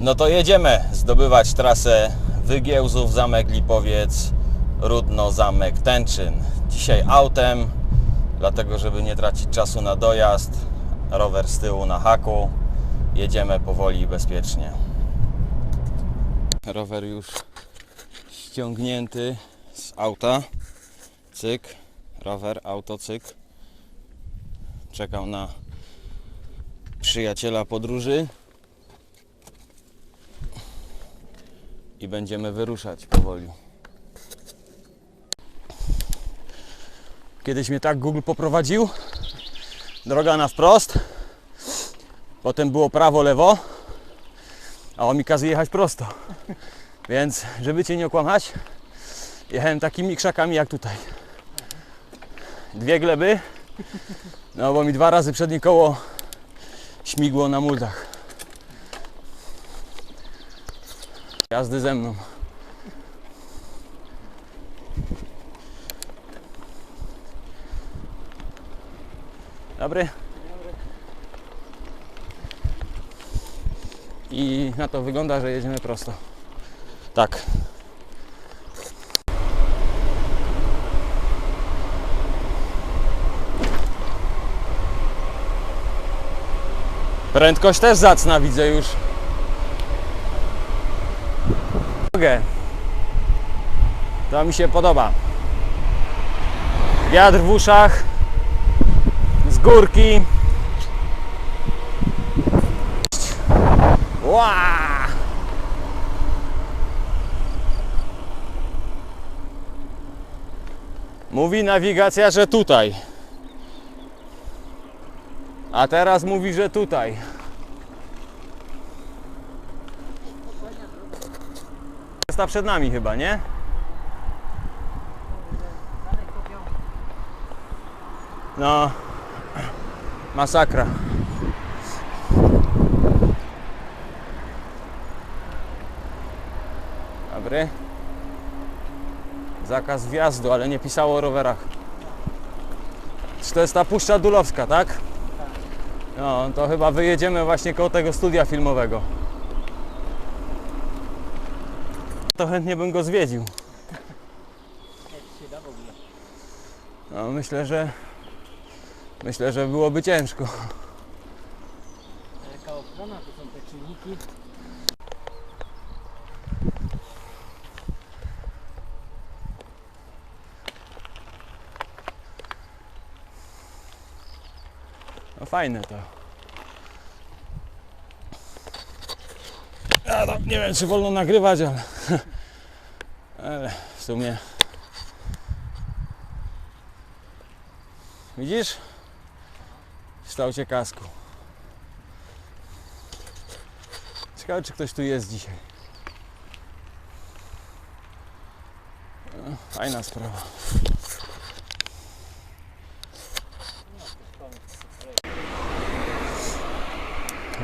No to jedziemy zdobywać trasę Wygiełzów, Zamek Lipowiec, Rudno, Zamek Tęczyn. Dzisiaj autem, dlatego żeby nie tracić czasu na dojazd. Rower z tyłu na haku. Jedziemy powoli i bezpiecznie. Rower już ściągnięty z auta. Cyk, rower, auto, cyk. Czekam na przyjaciela podróży. I będziemy wyruszać powoli. Kiedyś mnie tak Google poprowadził. Droga na wprost. Potem było prawo, lewo. A on mi kazuje jechać prosto. Więc, żeby cię nie okłamać, jechałem takimi krzakami jak tutaj. Dwie gleby. No bo mi dwa razy przednie koło śmigło na muldach. Jazdy ze mną. Dobry. I na to wygląda, że jedziemy prosto. Tak. Prędkość też zacna widzę już. Mogę. To mi się podoba. Wiatr w uszach, z górki. Ła! Mówi nawigacja, że tutaj. A teraz mówi, że tutaj. Ta przed nami chyba, nie? No, masakra. Dobry. Zakaz wjazdu, ale nie pisało o rowerach. Czy to jest ta Puszcza Dulowska, tak? No, to chyba wyjedziemy właśnie koło tego studia filmowego. To chętnie bym go zwiedził. No, myślę, że myślę, że byłoby ciężko. Jaka ochrona, to są te czyniki. No fajne to. Tam nie wiem, czy wolno nagrywać, ale, ale w sumie. Widzisz? W kształcie kasku. Ciekawe, czy ktoś tu jest dzisiaj. Fajna sprawa.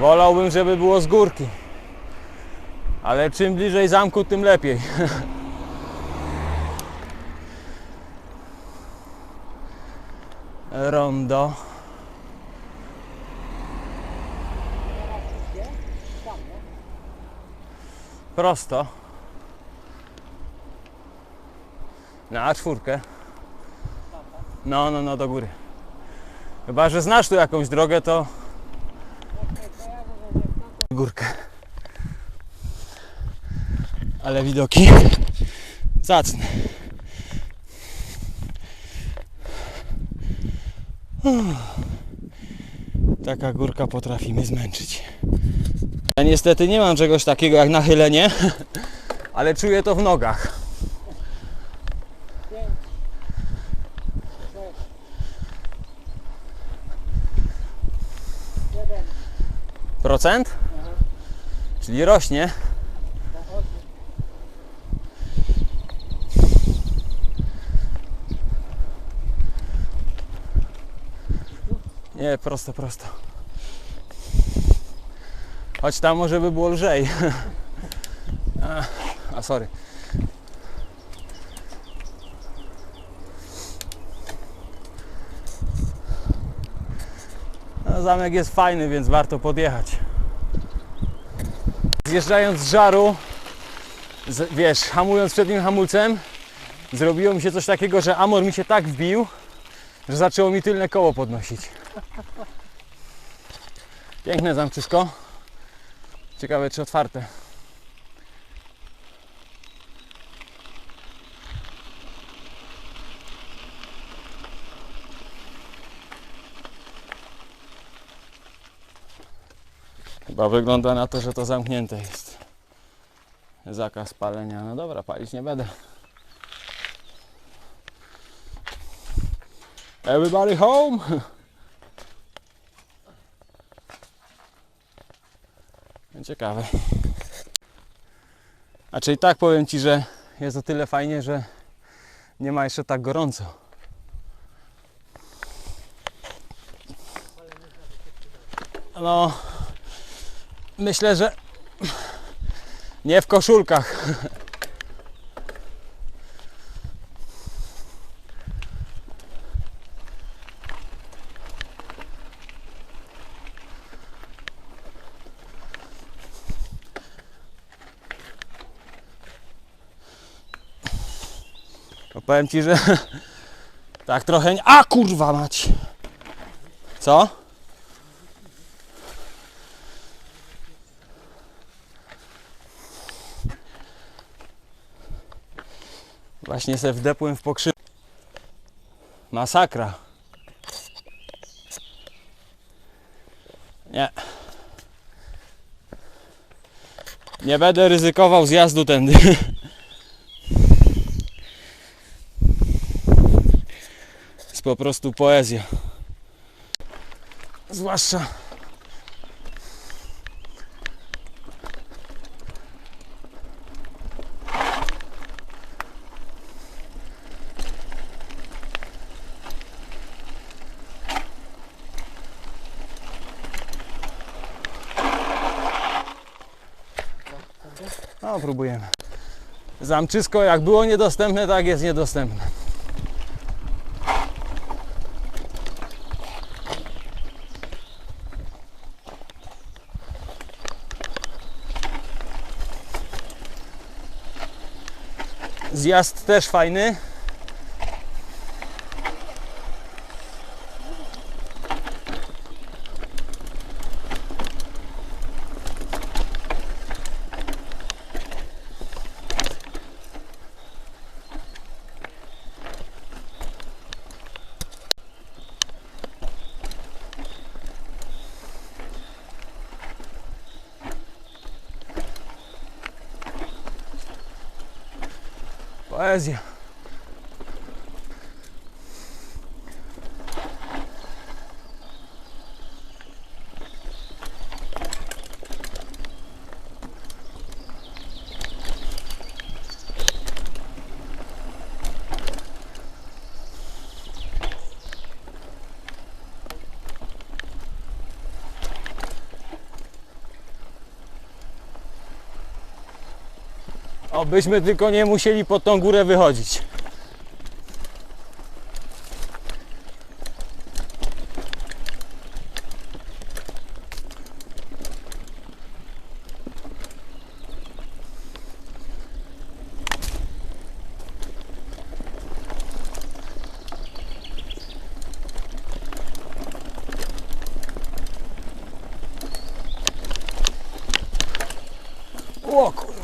Wolałbym, żeby było z górki. Ale czym bliżej zamku, tym lepiej. Rondo. Prosto. Na czwórkę. No, no, no, do góry. Chyba, że znasz tu jakąś drogę, to górkę. Ale widoki zacne. Taka górka potrafi mnie zmęczyć. Ja niestety nie mam czegoś takiego jak nachylenie, ale czuję to w nogach. Procent? Czyli rośnie. Nie, prosto, prosto. Choć tam może by było lżej. A, sorry. No, zamek jest fajny, więc warto podjechać. zjeżdżając z żaru, z, wiesz, hamując przednim hamulcem, zrobiło mi się coś takiego, że amor mi się tak wbił, że zaczęło mi tylne koło podnosić. Piękne zamczysko. Ciekawe czy otwarte. Chyba wygląda na to, że to zamknięte jest. Zakaz palenia. No dobra, palić nie będę. Everybody home! Ciekawe. A czyli tak powiem Ci, że jest o tyle fajnie, że nie ma jeszcze tak gorąco. No, myślę, że nie w koszulkach. To powiem Ci, że tak trochę... A kurwa mać! Co? Właśnie se wdepłem w pokrzyw. Masakra. Nie. Nie będę ryzykował zjazdu tędy. jest po prostu poezja. Zwłaszcza No, próbujemy. Zamczysko jak było niedostępne, tak jest niedostępne. Zjazd też fajny. Poezja. Obyśmy tylko nie musieli pod tą górę wychodzić. O kurwa.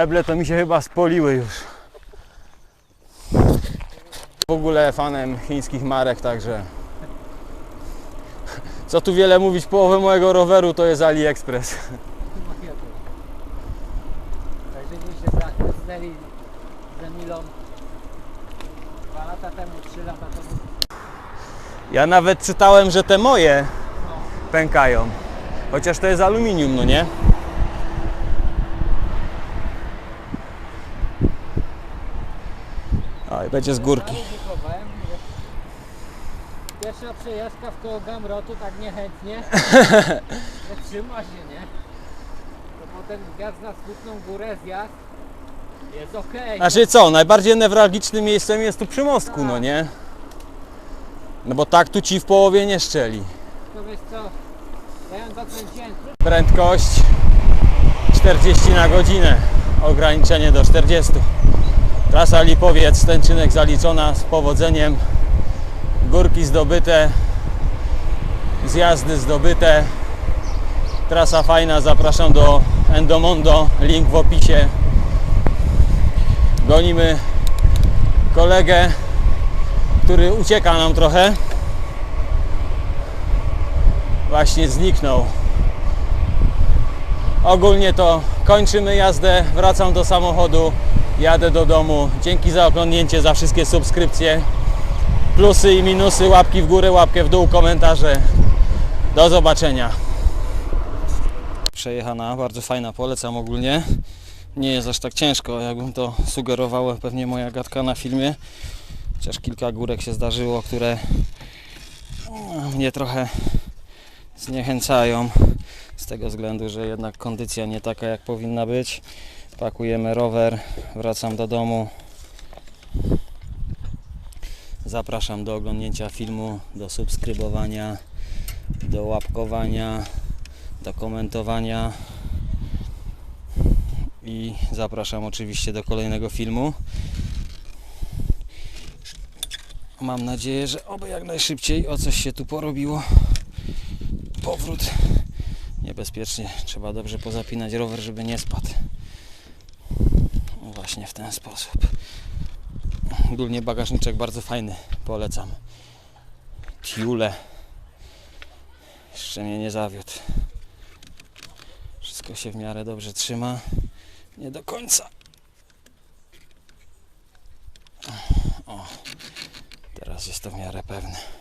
Heble to mi się chyba spoliły już. W ogóle fanem chińskich marek, także co tu wiele mówić, połowę mojego roweru to jest AliExpress. Także my się zachłysnęli z Emilą dwa lata temu, trzy lata temu. Ja nawet czytałem, że te moje pękają. Chociaż to jest aluminium, no nie? Będzie z górki. Pierwsza przejażdżka w koło Gamrotu tak niechętnie. Nie trzyma się, nie? To potem zjazd na smutną górę, zjazd. Jest okej. Znaczy co, najbardziej newralgicznym miejscem jest tu przy mostku, no nie? No bo tak tu ci w połowie nie szczeli. To wiesz co? Ja ją zakręciłem Prędkość 40 na godzinę, ograniczenie do 40. Trasa Lipowiec, Stęczynek zaliczona z powodzeniem, górki zdobyte, zjazdy zdobyte. Trasa fajna, zapraszam do Endomondo, link w opisie. Gonimy kolegę, który ucieka nam trochę. Właśnie zniknął. Ogólnie to kończymy jazdę, wracam do samochodu, jadę do domu. Dzięki za oglądnięcie, za wszystkie subskrypcje. Plusy i minusy, łapki w górę, łapkę w dół, komentarze. Do zobaczenia. Przejechana, bardzo fajna, polecam ogólnie. Nie jest aż tak ciężko, jakbym to sugerowała pewnie moja gadka na filmie. Chociaż kilka górek się zdarzyło, które mnie trochę zniechęcają z tego względu, że jednak kondycja nie taka jak powinna być. Pakujemy rower, wracam do domu. Zapraszam do oglądnięcia filmu, do subskrybowania, do łapkowania, do komentowania i zapraszam oczywiście do kolejnego filmu. Mam nadzieję, że oby jak najszybciej o coś się tu porobiło. Powrót niebezpiecznie. Trzeba dobrze pozapinać rower, żeby nie spadł. Właśnie w ten sposób. Ogólnie bagażniczek bardzo fajny, polecam. Tiule. Jeszcze mnie nie zawiódł. Wszystko się w miarę dobrze trzyma. Nie do końca. O, teraz jest to w miarę pewne.